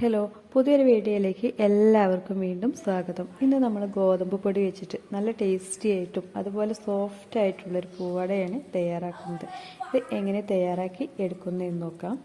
Hello പുതിയൊരു വീഡിയോയിലേക്ക് എല്ലാവർക്കും വീണ്ടും സ്വാഗതം. ഇന്ന് നമ്മൾ ഗോതമ്പ് പൊടി വെച്ചിട്ട് നല്ല ടേസ്റ്റി ആയിട്ടും അതുപോലെ സോഫ്റ്റ് ആയിട്ടുള്ളൊരു പൂവടയാണ് തയ്യാറാക്കുന്നത്. ഇത് എങ്ങനെ തയ്യാറാക്കി എടുക്കുന്നതെന്ന് നോക്കാം.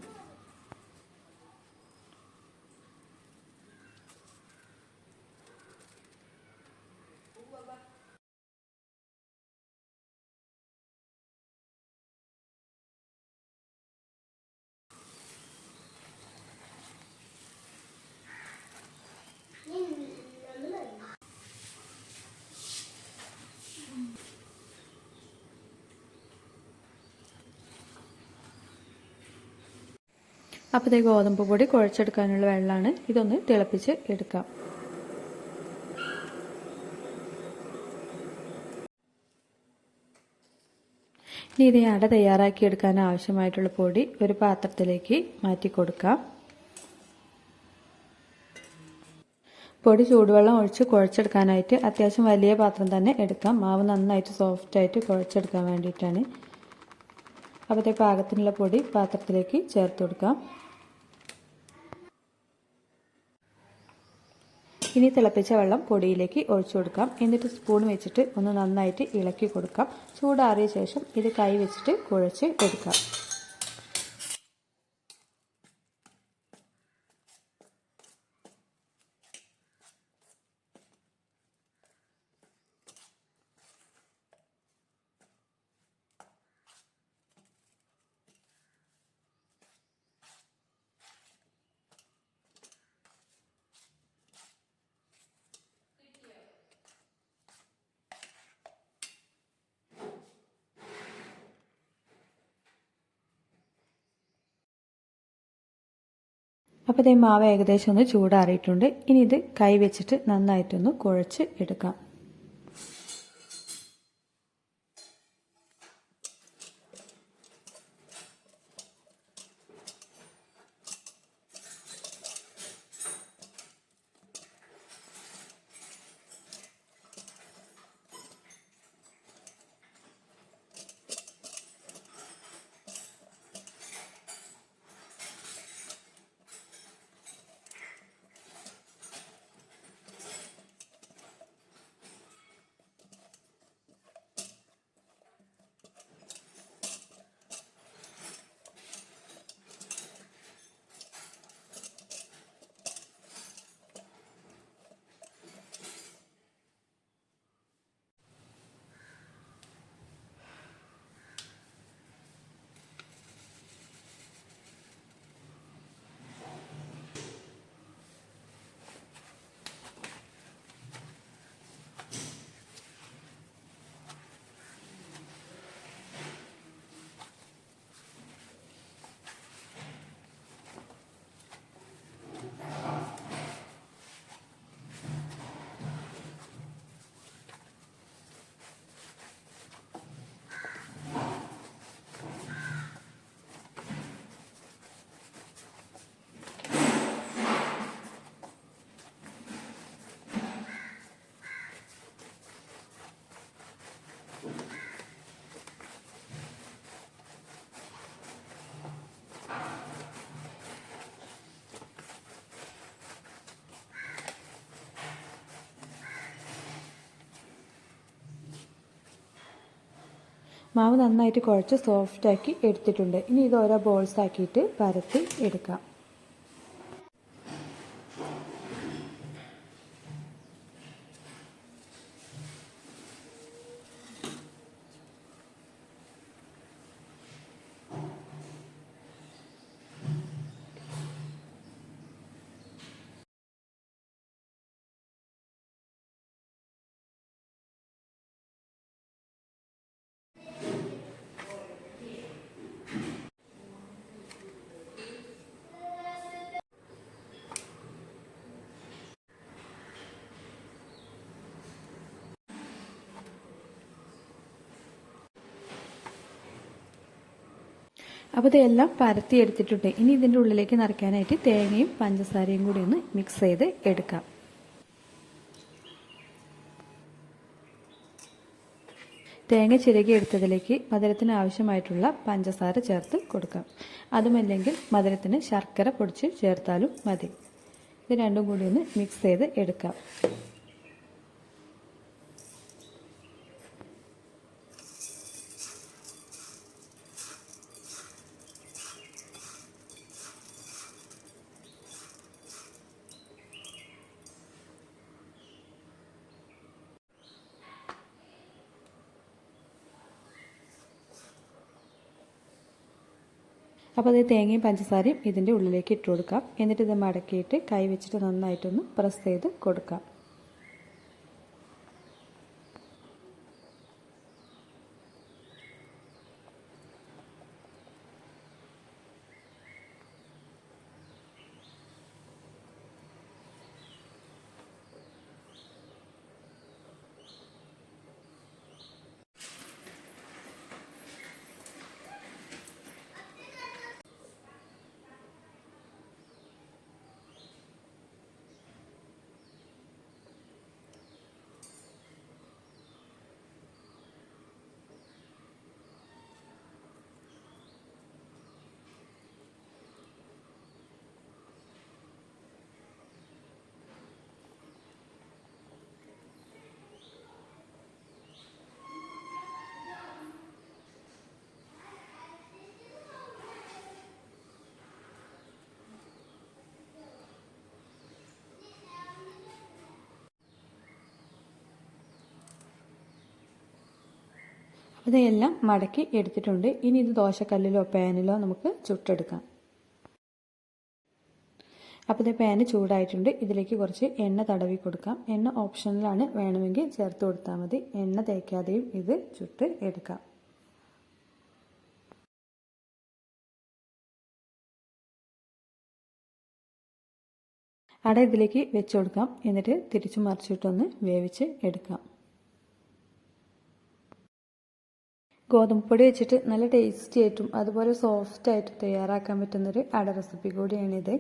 അപ്പോൾ ഇതേ ഗോതമ്പ് പൊടി കുഴച്ചെടുക്കാനുള്ള വെള്ളമാണ്. ഇതൊന്ന് തിളപ്പിച്ച് എടുക്കാം. ഇനി ഇത് അട തയ്യാറാക്കി എടുക്കാൻ ആവശ്യമായിട്ടുള്ള പൊടി ഒരു പാത്രത്തിലേക്ക് മാറ്റി കൊടുക്കാം. പൊടി ചൂടുവെള്ളം ഒഴിച്ച് കുഴച്ചെടുക്കാനായിട്ട് അത്യാവശ്യം വലിയ പാത്രം തന്നെ എടുക്കാം. മാവ് നന്നായിട്ട് സോഫ്റ്റായിട്ട് കുഴച്ചെടുക്കാൻ വേണ്ടിയിട്ടാണ്. അപ്പോഴത്തെ പാകത്തിനുള്ള പൊടി പാത്രത്തിലേക്ക് ചേർത്ത് കൊടുക്കാം. ഇനി തിളപ്പിച്ച വെള്ളം പൊടിയിലേക്ക് ഒഴിച്ചു കൊടുക്കാം. എന്നിട്ട് സ്പൂൺ വെച്ചിട്ട് ഒന്ന് നന്നായിട്ട് ഇളക്കി കൊടുക്കാം. ചൂടാറിയ ശേഷം ഇത് കൈ വെച്ചിട്ട് കുഴച്ച് എടുക്കാം. അപ്പോൾ ഇതേ മാവ് ഏകദേശം ഒന്ന് ചൂടാറിയിട്ടുണ്ട്. ഇനി ഇത് കൈ വെച്ചിട്ട് നന്നായിട്ടൊന്ന് കുഴച്ച് എടുക്കാം. മാവ് നന്നായിട്ട് കുഴച്ച് സോഫ്റ്റാക്കി എടുത്തിട്ടുണ്ട്. ഇനി ഇത് ഓരോ ബോൾസ് ആക്കിയിട്ട് പരത്തി എടുക്കാം. അപ്പോൾ ഇതെല്ലാം പരത്തി എടുത്തിട്ടുണ്ട്. ഇനി ഇതിന്റെ ഉള്ളിലേക്ക് നിറയ്ക്കാനായിട്ട് തേങ്ങയും പഞ്ചസാരയും കൂടി ഒന്ന് മിക്സ് ചെയ്ത് എടുക്കാം. തേങ്ങ ചിരകി എടുത്തതിലേക്ക് മധുരത്തിന് ആവശ്യമായിട്ടുള്ള പഞ്ചസാര ചേർത്ത് കൊടുക്കാം. അതുമല്ലെങ്കിൽ മധുരത്തിന് ശർക്കര പൊടിച്ച് ചേർത്താലും മതി. ഇത് രണ്ടും കൂടി ഒന്ന് മിക്സ് ചെയ്ത് എടുക്കാം. അപ്പോൾ അത് തേങ്ങയും പഞ്ചസാരയും ഇതിന്റെ ഉള്ളിലേക്ക് ഇട്ട് കൊടുക്കാം. എന്നിട്ട് ഇത് മടക്കിയിട്ട് കൈ വെച്ചിട്ട് നന്നായിട്ടൊന്ന് പ്രസ് ചെയ്ത് കൊടുക്കാം. ഇതെല്ലാം മടക്കി എടുത്തിട്ടുണ്ട്. ഇനി ഇത് ദോശക്കല്ലിലോ പാനിലോ നമുക്ക് ചുട്ടെടുക്കാം. അപ്പോൾ ഇത് പാന് ചൂടായിട്ടുണ്ട്. ഇതിലേക്ക് കുറച്ച് എണ്ണ തടവി കൊടുക്കാം. എണ്ണ ഓപ്ഷനിലാണ് വേണമെങ്കിൽ ചേർത്ത് കൊടുത്താൽ മതി. എണ്ണ തേക്കാതെയും ഇത് ചുട്ട് എടുക്കാം. അട ഇതിലേക്ക് വെച്ച് കൊടുക്കാം. എന്നിട്ട് തിരിച്ചു മറിച്ചിട്ടൊന്ന് വേവിച്ച് എടുക്കാം. ഗോതമ്പ് പൊടി വെച്ചിട്ട് നല്ല ടേസ്റ്റി ആയിട്ടും അതുപോലെ സോഫ്റ്റ് ആയിട്ട് തയ്യാറാക്കാൻ പറ്റുന്നൊരു അട റെസിപ്പി കൂടിയാണിത്.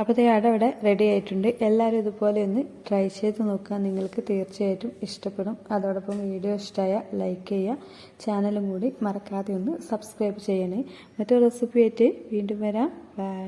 അപ്പോൾ ഈ അട ഇവിടെ റെഡി ആയിട്ടുണ്ട്. എല്ലാവരും ഇതുപോലെ ഒന്ന് ട്രൈ ചെയ്ത് നോക്കുക. നിങ്ങൾക്ക് തീർച്ചയായിട്ടും ഇഷ്ടപ്പെടും. അതോടൊപ്പം വീഡിയോ ഇഷ്ടമായ ലൈക്ക് ചെയ്യുക. ചാനലും കൂടി മറക്കാതെ ഒന്ന് സബ്സ്ക്രൈബ് ചെയ്യണേ. മറ്റൊരു റെസിപ്പി ആയിട്ട് വീണ്ടും വരാം. ബൈ